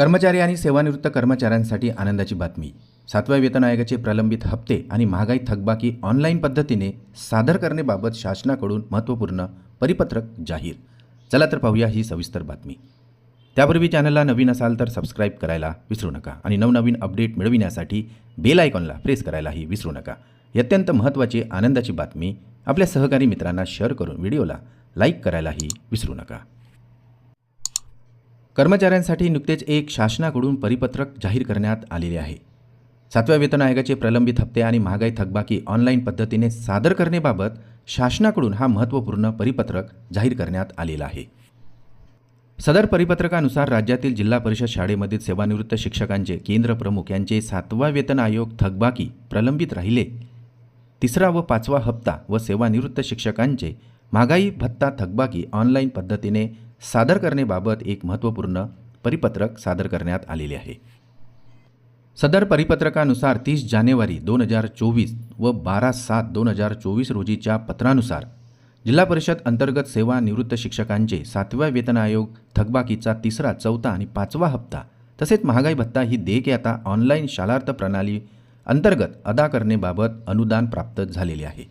कर्मचारी आणि सेवानिवृत्त कर्मचाऱ्यांसाठी आनंदाची बातमी. सातव्या वेतन आयोगाचे प्रलंबित हप्ते आणि महागाई थकबाकी ऑनलाईन पद्धतीने सादर करण्याबाबत शासनाकडून महत्त्वपूर्ण परिपत्रक जाहीर. चला तर पाहूया ही सविस्तर बातमी. त्यापूर्वी चॅनलला नवीन असाल तर सबस्क्राईब करायला विसरू नका आणि नवनवीन अपडेट मिळविण्यासाठी बेल आयकॉनला प्रेस करायलाही विसरू नका. ही अत्यंत महत्त्वाची आनंदाची बातमी आपल्या सहकारी मित्रांना शेअर करून व्हिडिओला लाईक करायलाही विसरू नका. कर्मचाऱ्यांसाठी नुकतेच एक शासनाकडून परिपत्रक जाहीर करण्यात आलेले आहे. सातव्या वेतन आयोगाचे प्रलंबित हप्ते आणि महागाई थकबाकी ऑनलाईन पद्धतीने सादर करण्याबाबत शासनाकडून हा महत्त्वपूर्ण परिपत्रक जाहीर करण्यात आलेला आहे. सदर परिपत्रकानुसार राज्यातील जिल्हा परिषद शाळेमधील सेवानिवृत्त शिक्षकांचे केंद्र प्रमुख यांचे सातवा वेतन आयोग थकबाकी प्रलंबित राहिले. तिसरा व पाचवा हप्ता व सेवानिवृत्त शिक्षकांचे महागाई भत्ता थकबाकी ऑनलाईन पद्धतीने सादर करणेबाबत एक महत्त्वपूर्ण परिपत्रक सादर करण्यात आलेले आहे. सदर परिपत्रकानुसार तीस जानेवारी दोन हजार चोवीस व बारा सात दोन हजार चोवीस रोजीच्या पत्रानुसार जिल्हा परिषद अंतर्गत सेवानिवृत्त शिक्षकांचे सातव्या वेतन आयोग थकबाकीचा तिसरा चौथा आणि पाचवा हप्ता तसेच महागाई भत्ता ही देयके आता ऑनलाईन शालार्थ प्रणाली अंतर्गत अदा करणेबाबत अनुदान प्राप्त झालेले आहे.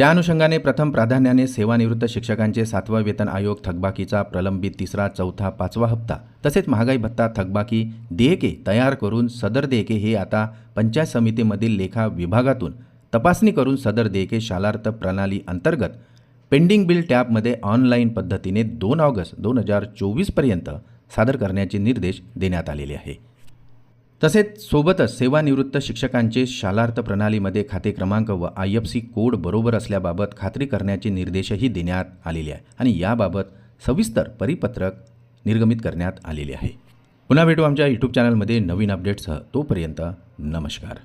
त्या अनुषंगाने प्रथम प्राधान्याने सेवानिवृत्त शिक्षकांचे सातवा वेतन आयोग थकबाकीचा प्रलंबित तिसरा चौथा पाचवा हप्ता तसेच महागाई भत्ता थकबाकी देयके तयार करून सदर देयके हे आता पंचायत समितीमधील लेखा विभागातून तपासणी करून सदर देयके शालार्थ प्रणाली अंतर्गत पेंडिंग बिल टॅबमध्ये ऑनलाईन पद्धतीने दोन ऑगस्ट दोन हजार चोवीसपर्यंत सादर करण्याचे निर्देश देण्यात आलेले आहे. तसेच सोबतच सेवानिवृत्त शिक्षकांचे शालार्थ प्रणालीमध्ये खाते क्रमांक व आय एफ सी कोड बरोबर असल्याबाबत खात्री करण्याचे निर्देशही देण्यात आलेले आहे आणि याबाबत सविस्तर परिपत्रक निर्गमित करण्यात आलेले आहे. पुन्हा भेटू आमच्या यूट्यूब चॅनलमध्ये नवीन अपडेट्ससह तोपर्यंत नमस्कार.